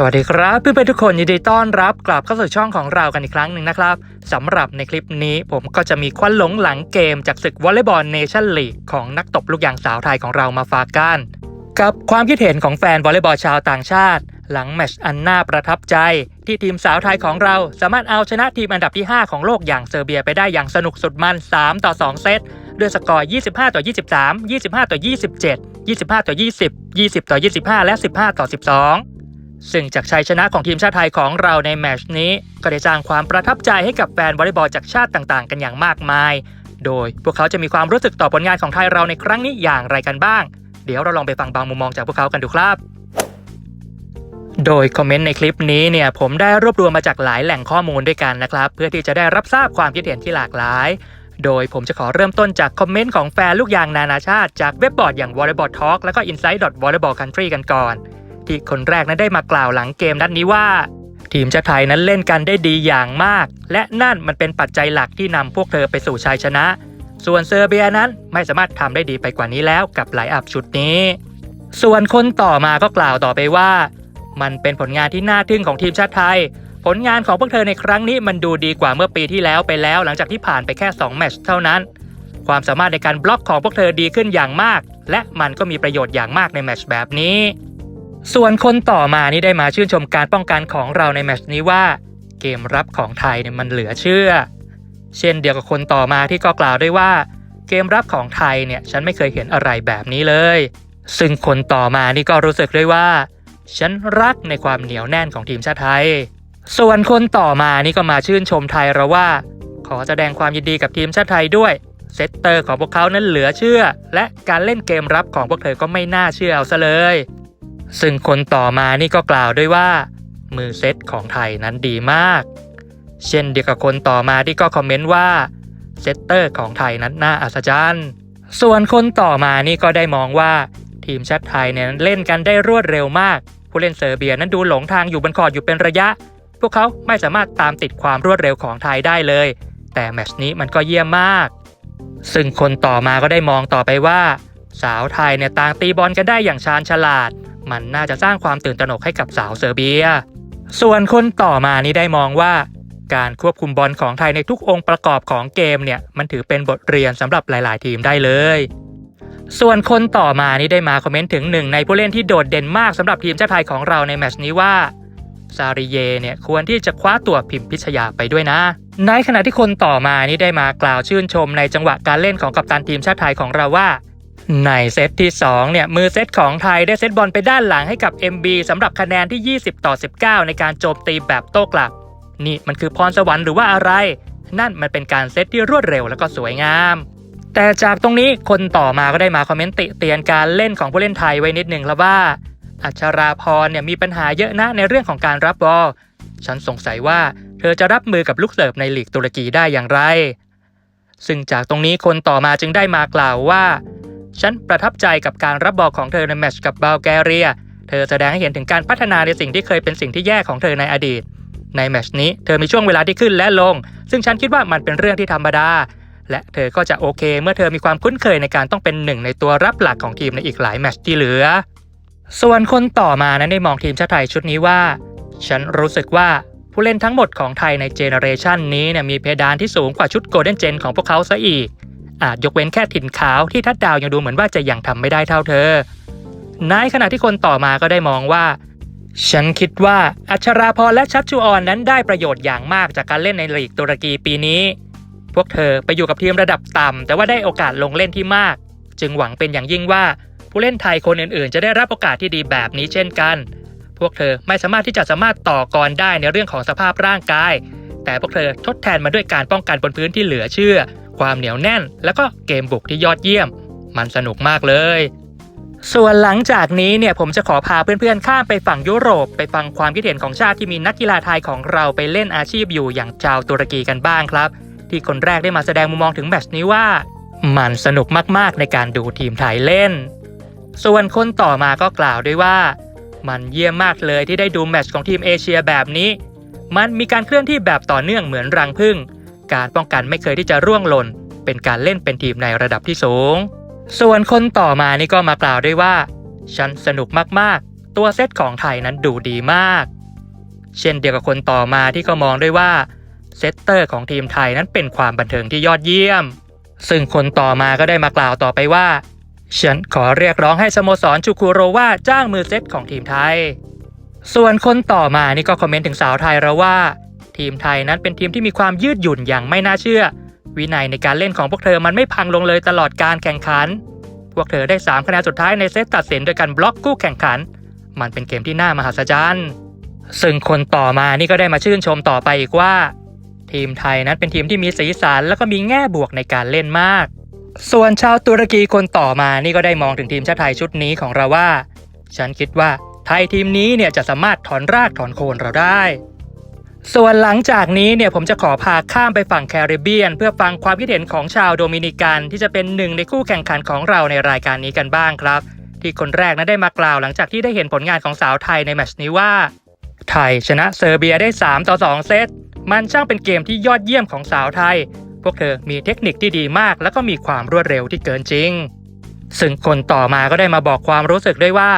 สวัสดีครับเพื่อนๆทุกคนยินดีต้อนรับกลับเข้าสู่ช่องของเรากันอีกครั้งหนึ่งนะครับสำหรับในคลิปนี้ผมก็จะมีควันหลงหลังเกมจากศึกวอลเลย์บอลเนชั่นลีกของนักตบลูกยางสาวไทยของเรามาฝากกัน กับความคิดเห็นของแฟนวอลเลย์บอลชาวต่างชาติ หลังแมชอันน่าประทับใจ ที่ทีมสาวไทยของเราสามารถเอาชนะทีมอันดับที่ 5 ของโลกอย่างเซอร์เบียไปได้อย่างสนุกสุดมัน 3 ต่อ 2 เซตด้วยสกอร์ 25 ต่อ 23 25 ต่อ 27 25 ต่อ 20 20 ต่อ 25 และ 15 ต่อ 12 ซึ่งจากชัยชนะของทีมชาติไทยของเราในแมชนี้ ก็ได้สร้างความประทับใจให้กับแฟนวอลเลย์บอลจากชาติต่างๆ กันอย่างมากมาย โดยพวกเขาจะมีความรู้สึกต่อผลงานของไทยเราในครั้งนี้อย่างไรกันบ้าง เดี๋ยวเราลองไปฟังบางมุมมองจากพวกเขากันดูครับ โดยคอมเมนต์ในคลิปนี้เนี่ยผมได้รวบรวมมาจากหลายแหล่งข้อมูลด้วยกันนะครับ เพื่อที่จะได้รับทราบความคิดเห็นที่หลากหลาย โดยผมจะขอเริ่มต้นจากคอมเมนต์ของแฟนลูกยางนานาชาติจากเว็บบอร์ดอย่าง Volleyball Talk แล้วก็ Insight Volleyball Country กันก่อน คนแรกนั้นได้มากล่าวหลังเกมนัดนี้ว่า ทีมชาติไทยนั้นเล่นกันได้ดีอย่างมาก และนั่นมันเป็นปัจจัยหลักที่นำพวกเธอไปสู่ชัยชนะ ส่วนเซอร์เบียนั้นไม่สามารถทำได้ดีไปกว่านี้แล้วกับไลอัพชุดนี้ ส่วนคนต่อมาก็กล่าวต่อไปว่า มันเป็นผลงานที่น่าทึ่งของทีมชาติไทย ผลงานของพวกเธอในครั้งนี้มันดูดีกว่าเมื่อปีที่แล้วไปแล้ว หลังจากที่ผ่านไปแค่2แมตช์เท่านั้นความสามารถในการบล็อกของพวกเธอดีขึ้นอย่างมาก และมันก็มีประโยชน์อย่างมากในแมตช์แบบนี้ ส่วนคนต่อมานี่ได้มาชื่นชมการป้องกันของเราในแมชนี้ว่า เกมรับของไทยเนี่ยมันเหลือเชื่อ เช่นเดียวกับคนต่อมาที่ก็กล่าวด้วยว่า เกมรับของไทยเนี่ยฉันไม่เคยเห็นอะไรแบบนี้เลย ซึ่งคนต่อมานี่ก็รู้สึกด้วยว่า ฉันรักในความเหนียวแน่นของทีมชาติไทย ส่วนคนต่อมานี่ก็มาชื่นชมไทยเราว่า ขอแสดงความยินดีกับทีมชาติไทยด้วยเซตเตอร์ของพวกเขานั้นเหลือเชื่อ และการเล่นเกมรับของพวกเธอก็ไม่น่าเชื่อเอาซะเลย ซึ่งคนต่อมานี่ก็กล่าวด้วยว่า มือเซตของไทยนั้นดีมาก เช่นเดียวกับคนต่อมาที่ก็คอมเมนต์ว่าเซตเตอร์ของไทยนั้นน่าอัศจรรย์ ส่วนคนต่อมานี่ก็ได้มองว่าทีมชาติไทยเนี่ยเล่นกันได้รวดเร็วมาก ผู้เล่นเซอร์เบียนั้นดูหลงทางอยู่บนคอร์ดอยู่เป็นระยะ พวกเขาไม่สามารถตามติดความรวดเร็วของไทยได้เลย แต่แมตช์นี้มันก็เยี่ยมมาก ซึ่งคนต่อมาก็ได้มองต่อไปว่า สาวไทยเนี่ยต่างตีบอลกันได้อย่างชาญฉลาด มันน่าจะสร้างความตื่นตระหนกให้กับสาวเซอร์เบีย ส่วนคนต่อมานี้ได้มองว่า การควบคุมบอลของไทยในทุกองค์ประกอบของเกมเนี่ยมันถือเป็นบทเรียนสำหรับหลาย ๆ ทีมได้เลย ส่วนคนต่อมานี่ได้มาคอมเมนต์ถึงหนึ่งในผู้เล่นที่โดดเด่นมากสำหรับทีมชาติไทยของเราในแมชนี้ว่าซาริเยเนี่ยควรที่จะคว้าตัวพิมพิชยาไปด้วยนะ ในขณะที่คนต่อมานี่ได้มากล่าวชื่นชมในจังหวะการเล่นของกัปตันทีมชาติไทยของเราว่า ในเซตที่ 2 เนี่ย มือเซตของไทยได้เซตบอลไปด้านหลังให้กับ MB สำหรับคะแนนที่ 20 ต่อ 19 ในการโจมตีแบบโต้กลับ นี่มันคือพรสวรรค์หรือว่าอะไร นั่นมันเป็นการเซตที่รวดเร็วแล้วก็สวยงาม แต่จากตรงนี้คนต่อมาก็ได้มาคอมเมนต์ติเตียนการเล่นของผู้เล่นไทยไว้นิดหนึ่งแล้วว่า อัชราพรเนี่ยมีปัญหาเยอะนะในเรื่องของการรับบอลฉันสงสัยว่าเธอจะรับมือกับลูกเสิร์ฟในลีกตุรกีได้อย่างไร ซึ่งจากตรงนี้คนต่อมาจึงได้มากล่าวว่า ฉันประทับใจกับการรับบอลของเธอในแมตช์กับบัลแกเรีย เธอแสดงให้เห็นถึงการพัฒนาในสิ่งที่เคยเป็นสิ่งที่แย่ของเธอในอดีต ในแมตช์นี้เธอมีช่วงเวลาที่ขึ้นและลง ซึ่งฉันคิดว่ามันเป็นเรื่องที่ธรรมดา และเธอก็จะโอเค เมื่อเธอมีความคุ้นเคยในการต้องเป็นหนึ่งในตัวรับหลักของทีมในอีกหลายแมตช์ที่เหลือ ส่วนคนต่อมานั้นได้มองทีมชาติไทยชุดนี้ว่า ฉันรู้สึกว่าผู้เล่นทั้งหมดของไทยในเจเนอเรชันนี้เนี่ยมีเพดานที่สูงกว่าชุดโกลเด้นเจนของพวกเขาซะอีก อาจยกเว้นแค่ถิ่นขาวที่ทัดดาวยังดูเหมือนว่าจะยังทำไม่ได้เท่าเธอ ในขณะที่คนต่อมาก็ได้มองว่า ฉันคิดว่าอัชราพรและชัชชูออนนั้นได้ประโยชน์อย่างมากจากการเล่นในลีกตุรกีปีนี้ พวกเธอไปอยู่กับทีมระดับต่ำแต่ว่าได้โอกาสลงเล่นที่มาก จึงหวังเป็นอย่างยิ่งว่าผู้เล่นไทยคนอื่นๆ จะได้รับโอกาสที่ดีแบบนี้เช่นกัน พวกเธอไม่สามารถที่จะสามารถต่อกรได้ในเรื่องของสภาพร่างกาย แต่พวกเธอทดแทนมาด้วยการป้องกันบนพื้นที่เหลือเชื่อ ความเหนียวแน่น แล้วก็เกมบุกที่ยอดเยี่ยม มันสนุกมากเลย ส่วนหลังจากนี้เนี่ยผมจะขอพาเพื่อนๆ ข้ามไปฝั่งยุโรป ไปฟังความคิดเห็นของชาติที่มีนักกีฬาไทยของเราไปเล่นอาชีพอยู่อย่างชาวตุรกีกันบ้างครับ ที่คนแรกได้มาแสดงมุมมองถึงแมตช์นี้ว่า มันสนุกมากๆในการดูทีมไทยเล่น ส่วนคนต่อมาก็กล่าวด้วยว่า มันเยี่ยมมากเลยที่ได้ดูแมตช์ของทีมเอเชียแบบนี้ มันมีการเคลื่อนที่แบบต่อเนื่องเหมือนรังผึ้งการป้องกันไม่เคยที่จะร่วงหล่น เป็นการเล่นเป็นทีมในระดับที่สูง ส่วนคนต่อมานี่ก็มากล่าวด้วยว่า ฉันสนุกมากๆ ตัวเซตของไทยนั้นดูดีมาก เช่นเดียวกับคนต่อมาที่ก็มองด้วยว่าเซตเตอร์ของทีมไทยนั้นเป็นความบันเทิงที่ยอดเยี่ยม ซึ่งคนต่อมาก็ได้มากล่าวต่อไปว่า ฉันขอเรียกร้องให้สโมสรชูคูโรวาจ้างมือเซตของทีมไทย ส่วนคนต่อมานี่ก็คอมเมนต์ถึงสาวไทยเราว่า ทีมไทยนั้นเป็นทีมที่มีความยืดหยุ่นอย่างไม่น่าเชื่อ วินัยในการเล่นของพวกเธอมันไม่พังลงเลยตลอดการแข่งขัน พวกเธอได้ 3 คะแนนสุดท้ายในเซตตัดสินโดยการบล็อกคู่แข่งขัน มันเป็นเกมที่น่ามหัศจรรย์ซึ่งคนต่อมานี่ก็ได้มาชื่นชมต่อไปอีกว่า ทีมไทยนั้นเป็นทีมที่มีสีสันแล้วก็มีแง่บวกในการเล่นมาก ส่วนชาวตุรกีคนต่อมานี่ก็ได้มองถึงทีมชาติไทยชุดนี้ของเราว่า ฉันคิดว่า ไทยทีมนี้เนี่ยจะสามารถถอนรากถอนโคนเราได้ ส่วนหลังจากนี้เนี่ยผมจะขอพาข้ามไปฝั่งแคริบเบียน เพื่อฟังความคิดเห็นของชาวโดมินิกัน ที่จะเป็นหนึ่งในคู่แข่งขันของเราในรายการนี้กันบ้างครับ ที่คนแรกนั้นได้มากล่าวหลังจากที่ได้เห็นผลงานของสาวไทยในแมตช์นี้ว่า ไทยชนะเซอร์เบียได้3ต่อ2เซตมันช่างเป็นเกมที่ยอดเยี่ยมของสาวไทย พวกเธอมีเทคนิคที่ดีมาก แล้วก็มีความรวดเร็วที่เกินจริง ซึ่งคนต่อมาก็ได้มาบอกความรู้สึกด้วยว่า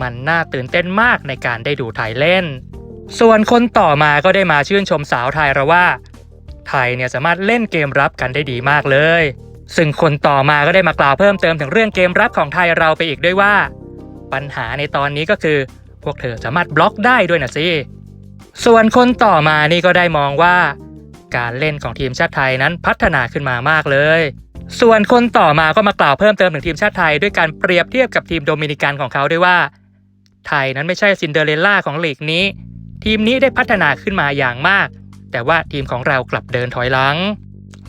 มันน่าตื่นเต้นมากในการได้ดูไทยเล่น ส่วนคนต่อมาก็ได้มาชื่นชมสาวไทยเราว่า ไทยเนี่ยสามารถเล่นเกมรับกันได้ดีมากเลย ซึ่งคนต่อมาก็ได้มากล่าวเพิ่มเติมถึงเรื่องเกมรับของไทยเราไปอีกด้วยว่า ปัญหาในตอนนี้ก็คือ พวกเธอสามารถบล็อกได้ด้วยนะสิส่วนคนต่อมานี่ก็ได้มองว่า การเล่นของทีมชาติไทยนั้นพัฒนาขึ้นมามากเลย ส่วนคนต่อมาก็มากล่าวเพิ่มเติมถึงทีมชาติไทยด้วยการเปรียบเทียบกับทีมโดมินิกันของเขาด้วยว่า ไทยนั้นไม่ใช่ซินเดอเรลล่าของลีกนี้ ทีมนี้ได้พัฒนาขึ้นมาอย่างมาก แต่ว่าทีมของเรากลับเดินถอยหลัง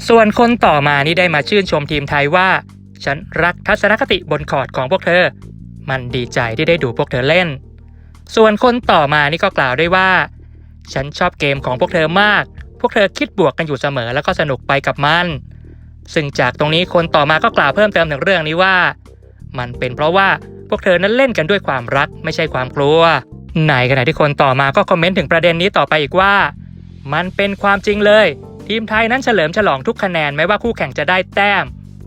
ส่วนคนต่อมานี่ได้มาชื่นชมทีมไทยว่า ฉันรักทัศนคติบนคอร์ดของพวกเธอ มันดีใจที่ได้ดูพวกเธอเล่น ส่วนคนต่อมานี่ก็กล่าวด้วยว่า ฉันชอบเกมของพวกเธอมาก พวกเธอคิดบวกกันอยู่เสมอแล้วก็สนุกไปกับมันซึ่งจากตรงนี้คนต่อมาก็กล่าวเพิ่มเติมถึงเรื่องนี้ว่า มันเป็นเพราะว่า พวกเธอนั้นเล่นกันด้วยความรักไม่ใช่ความกลัว ในขณะที่คนต่อมาก็คอมเมนต์ถึงประเด็นนี้ต่อไปอีกว่า มันเป็นความจริงเลย ทีมไทยนั้นเฉลิมฉลองทุกคะแนนแม้ว่าคู่แข่งจะได้แต้ม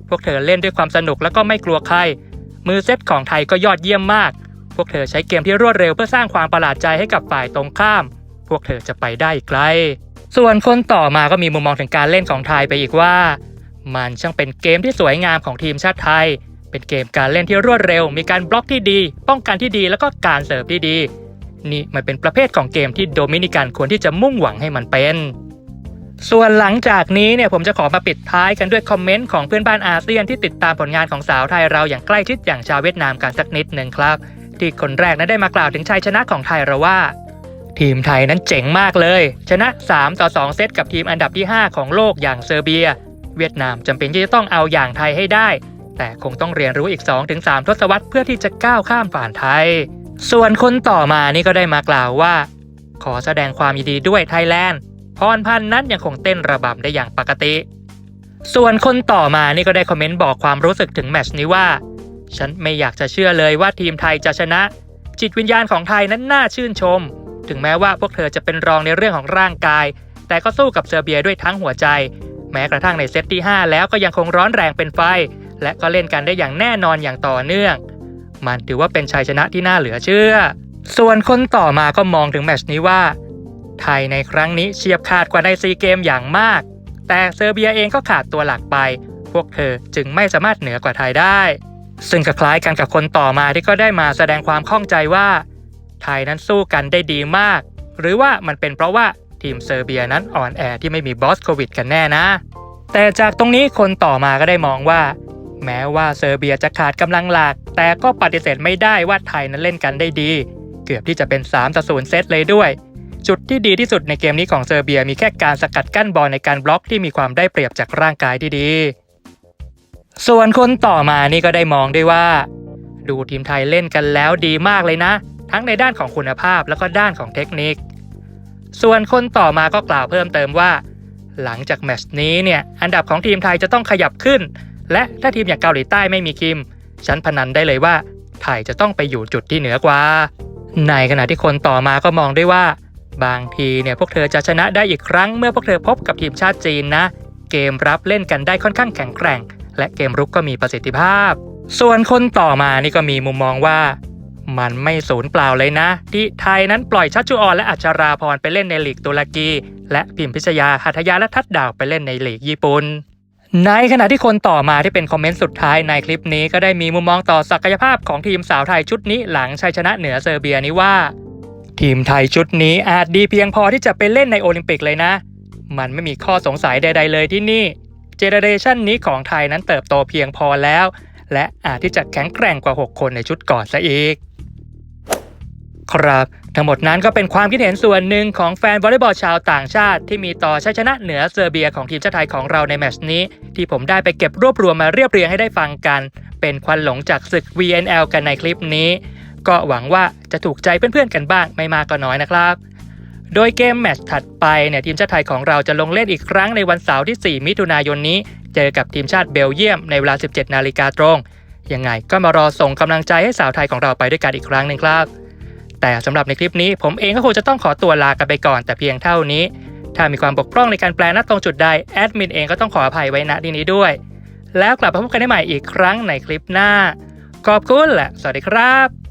พวกเธอเล่นด้วยความสนุกแล้วก็ไม่กลัวใคร มือเซตของไทยก็ยอดเยี่ยมมาก พวกเธอใช้เกมที่รวดเร็วเพื่อสร้างความประหลาดใจให้กับฝ่ายตรงข้าม พวกเธอจะไปได้ไกล ส่วนคนต่อมาก็มีมุมมองถึงการเล่นของไทยไปอีกว่า มันช่างเป็นเกมที่สวยงามของทีมชาติไทย เป็นเกมการเล่นที่รวดเร็ว มีการบล็อกที่ดี ป้องกันที่ดีแล้วก็การเสิร์ฟที่ดี นี่มันเป็นประเภทของเกมที่โดมินิกันควรที่จะมุ่งหวังให้มันเป็น ส่วนหลังจากนี้เนี่ยผมจะขอมาปิดท้ายกันด้วยคอมเมนต์ของเพื่อนบ้านอาเซียนที่ติดตามผลงานของสาวไทยเราอย่างใกล้ชิดอย่างชาวเวียดนามกันสักนิดหนึ่งครับ ที่คนแรกนั้นได้มากล่าวถึงชัยชนะของไทยเราว่า ทีมไทยนั้นเจ๋งมากเลย ชนะ 3 ต่อ 2 เซตกับทีมอันดับที่ 5 ของโลกอย่างเซอร์เบีย เวียดนามจำเป็นที่จะต้องเอาอย่างไทยให้ได้ แต่คงต้องเรียนรู้อีก 2-3 ทศวรรษเพื่อที่จะก้าวข้ามผ่านไทย ส่วนคนต่อมานี่ก็ได้มากล่าวว่า ขอแสดงความยินดีด้วยไทยแลนด์พรพันธ์นั้นยังคงเต้นระบำได้อย่างปกติ ส่วนคนต่อมานี่ก็ได้คอมเมนต์บอกความรู้สึกถึงแมชนี้ว่า ฉันไม่อยากจะเชื่อเลยว่าทีมไทยจะชนะ จิตวิญญาณของไทยนั้นน่าชื่นชม ถึงแม้ว่าพวกเธอจะเป็นรองในเรื่องของร่างกาย แต่ก็สู้กับเซอร์เบียด้วยทั้งหัวใจ แม้กระทั่งในเซตที่ 5 แล้วก็ยังคงร้อนแรงเป็นไฟ และก็เล่นกันได้อย่างแน่นอนอย่างต่อเนื่อง มันถือว่าเป็นชัยชนะที่น่าเหลือเชื่อ ส่วนคนต่อมาก็มองถึงแมชนี้ว่า ไทยในครั้งนี้เฉียบขาดกว่าในซีเกมอย่างมาก แต่เซอร์เบียเองก็ขาดตัวหลักไป พวกเธอจึงไม่สามารถเหนือกว่าไทยได้ ซึ่งก็คล้ายกันกับคนต่อมาที่ก็ได้มาแสดงความข้องใจว่า ไทยนั้นสู้กันได้ดีมาก หรือว่ามันเป็นเพราะว่าทีมเซอร์เบียนั้นอ่อนแอที่ไม่มีบอสโควิดกันแน่นะ แต่จากตรงนี้คนต่อมาก็ได้มองว่า แม้ว่าเซอร์เบียจะขาดกำลังหลัก แต่ก็ปฏิเสธไม่ได้ว่าไทยนั้นเล่นกันได้ดี เกือบที่จะเป็น3ต่อ0เซตเลยด้วย จุดที่ดีที่สุดในเกมนี้ของเซอร์เบียมีแค่การสกัดกั้นบอลในการบล็อกที่มีความได้เปรียบจากร่างกายที่ดี ส่วนคนต่อมานี่ก็ได้มองด้วยว่า ดูทีมไทยเล่นกันแล้วดีมากเลยนะ ทั้งในด้านของคุณภาพแล้วก็ด้านของเทคนิค ส่วนคนต่อมาก็กล่าวเพิ่มเติมว่า หลังจากแมตช์นี้เนี่ยอันดับของทีมไทยจะต้องขยับขึ้น และถ้าทีมอย่างเกาหลีใต้ไม่มีคิม ฉันพนันได้เลยว่า ไทยจะต้องไปอยู่จุดที่เหนือกว่า ในขณะที่คนต่อมาก็มองได้ว่า บางทีเนี่ยพวกเธอจะชนะได้อีกครั้งเมื่อพวกเธอพบกับทีมชาติจีนนะ เกมรับเล่นกันได้ค่อนข้างแข็งแกร่ง และเกมรุกก็มีประสิทธิภาพ ส่วนคนต่อมานี่ก็มีมุมมองว่า มันไม่สูญเปล่าเลยนะ ที่ไทยนั้นปล่อยชัชจุออนและอัชราพรไปเล่นในลีกตุรกี และพิมพิชยาหัตยาและทัดดาวไปเล่นในลีกญี่ปุ่น ในขณะที่คนต่อมาที่เป็นคอมเมนต์สุดท้ายในคลิปนี้ก็ได้มีมุมมองต่อศักยภาพของทีมสาวไทยชุดนี้หลังชัยชนะเหนือเซอร์เบียนี้ว่า ทีมไทยชุดนี้อาจดีเพียงพอที่จะไปเล่นในโอลิมปิกเลยนะ มันไม่มีข้อสงสัยใด ๆ เลยที่นี่ เจเนเรชันนี้ของไทยนั้นเติบโตเพียงพอแล้ว และอาจที่จะแข็งแกร่งกว่า 6 คนในชุดก่อนซะอีก ครับ ทั้งหมดนั้นก็เป็นความคิดเห็นส่วนหนึ่งของแฟนวอลเลย์บอลชาวต่างชาติ ที่มีต่อชัยชนะเหนือเซอร์เบียของทีมชาติไทยของเราในแมตช์นี้ ที่ผมได้ไปเก็บรวบรวมมาเรียบเรียงให้ได้ฟังกัน เป็นควันหลงจากศึก VNL กันในคลิปนี้ ก็หวังว่าจะถูกใจเพื่อนๆกันบ้างไม่มากก็น้อยนะครับ โดยเกมแมตช์ถัดไปเนี่ยทีมชาติไทยของเราจะลงเล่นอีกครั้งในวันเสาร์ที่ 4 มิถุนายนนี้ เจอกับทีมชาติเบลเยียมในเวลา 17 นาฬิกาตรงยังไงก็มารอส่งกำลังใจให้สาวไทยของเราไปด้วยกันอีกครั้งหนึ่งครับ แต่สำหรับในคลิปนี้ผมเองก็คงจะต้องขอตัวลากันไปก่อนแต่เพียงเท่านี้ ถ้ามีความบกพร่องในการแปลนัดตรงจุดใดแอดมินเองก็ต้องขออภัยไว้ณที่นี้ด้วย แล้วกลับมาพบกันได้ใหม่อีกครั้งในคลิปหน้า ขอบคุณและสวัสดีครับ